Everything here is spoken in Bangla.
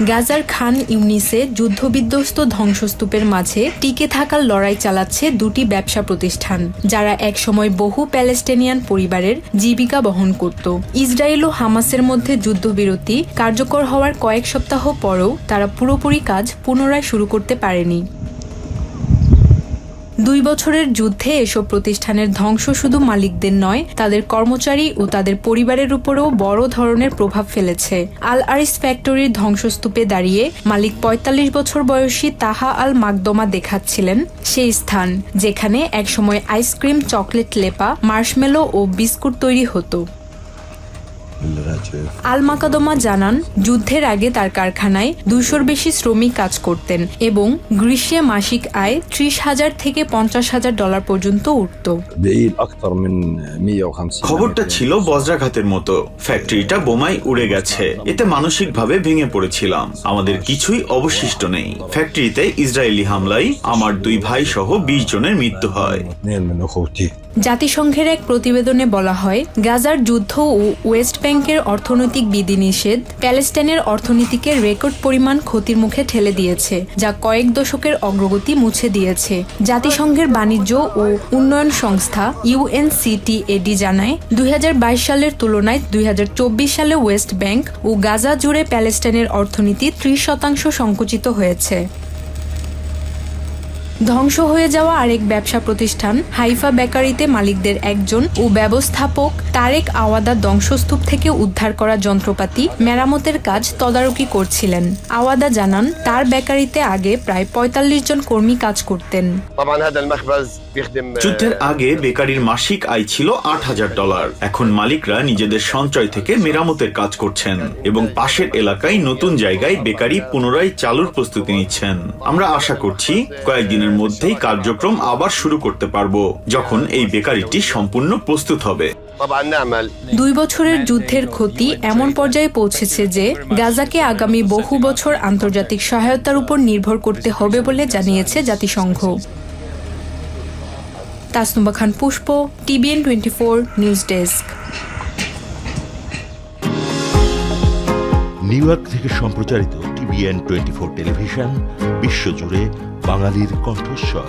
গাজার খান ইউনিসে যুদ্ধবিধ্বস্ত ধ্বংসস্তূপের মাঝে টিকে থাকার লড়াই চালাচ্ছে দুটি ব্যবসা প্রতিষ্ঠান, যারা একসময় বহু প্যালেস্টেনিয়ান পরিবারের জীবিকা বহন করত। ইসরায়েল ও হামাসের মধ্যে যুদ্ধবিরতি কার্যকর হওয়ার কয়েক সপ্তাহ পরেও তারা পুরোপুরি কাজ পুনরায় শুরু করতে পারেনি। দুই বছরের যুদ্ধে এসব প্রতিষ্ঠানের ধ্বংস শুধু মালিকদের নয়, তাদের কর্মচারী ও তাদের পরিবারের উপরেও বড় ধরনের প্রভাব ফেলেছে। আল আরিস ফ্যাক্টরির ধ্বংসস্তূপে দাঁড়িয়ে মালিক ৪৫ বছর বয়সী তাহা আল মাকদমা দেখাচ্ছিলেন সেই স্থান, যেখানে একসময় আইসক্রিম, চকলেট লেপা, মার্শমেলো ও বিস্কুট তৈরি হতো। আল মাকাদমা জানান যুদ্ধের আগে তার কারখানায় দুশোর বেশি শ্রমিক কাজ করতেন এবং গ্রীষ্মে মাসিক আয় ত্রিশ হাজার থেকে পঞ্চাশ হাজার ডলার পর্যন্ত উঠত। খবরটা ছিল বজ্রাঘাতের মতো। ফ্যাক্টরিটা বোমায় উড়ে গেছে। এতে মানসিকভাবে ভেঙে পড়েছিলাম। আমাদের কিছুই অবশিষ্ট নেই। ফ্যাক্টরিতে ইসরায়েলি হামলায় আমার দুই ভাই সহ বিশ জনের মৃত্যু হয়। জাতিসংঘের এক প্রতিবেদনে বলা হয়, গাজার যুদ্ধ ও ওয়েস্ট ব্যাংকের অর্থনৈতিক বিধিনিষেধ প্যালেস্টাইনের অর্থনীতিকে রেকর্ড পরিমাণ ক্ষতির মুখে ঠেলে দিয়েছে, যা কয়েক দশকের অগ্রগতি মুছে দিয়েছে। জাতিসংঘের বাণিজ্য ও উন্নয়ন সংস্থা ইউএনসিটিএডি জানায়, দুই হাজার বাইশ সালের তুলনায় দুই হাজার চব্বিশ সালে ওয়েস্ট ব্যাংক ও গাজা জুড়ে প্যালেস্টাইনের অর্থনীতি ত্রিশ শতাংশ সংকুচিত হয়েছে। ধ্বংস হয়ে যাওয়া আরেক ব্যবসা প্রতিষ্ঠান হাইফা বেকারিতে মালিকদের একজন ও ব্যবস্থাপক তারেক আওয়াদা ধ্বংসস্তূপ থেকে উদ্ধার করা যন্ত্রপাতি মেরামতের কাজ তদারকি করছিলেন। আওয়াদা জানান তার বেকারিতে আগে প্রায় পঁয়তাল্লিশ জন কর্মী কাজ করতেন। যুদ্ধের আগে বেকারির মাসিক আয় ছিল আট হাজার ডলার। এখন মালিকরা নিজেদের সঞ্চয় থেকে মেরামতের কাজ করছেন এবং পাশের এলাকায় নতুন জায়গায় বেকারি পুনরায় চালুর প্রস্তুতি নিচ্ছেন। আমরা আশা করছি কয়েকদিনের দিনের মধ্যেই কার্যক্রম আবার শুরু করতে পারব যখন এই বেকারিটি সম্পূর্ণ প্রস্তুত হবে। দুই বছরের যুদ্ধের ক্ষতি এমন পর্যায়ে পৌঁছেছে যে গাজাকে আগামী বহু বছর আন্তর্জাতিক সহায়তার উপর নির্ভর করতে হবে বলে জানিয়েছে জাতিসংঘ। Tasnuva Khan Pushpo TBN twenty four news desk. New York থেকে সম্প্রচারিত টিভিএন টোয়েন্টি ফোর টেলিভিশন বিশ্বজুড়ে বাঙালির কণ্ঠস্বর।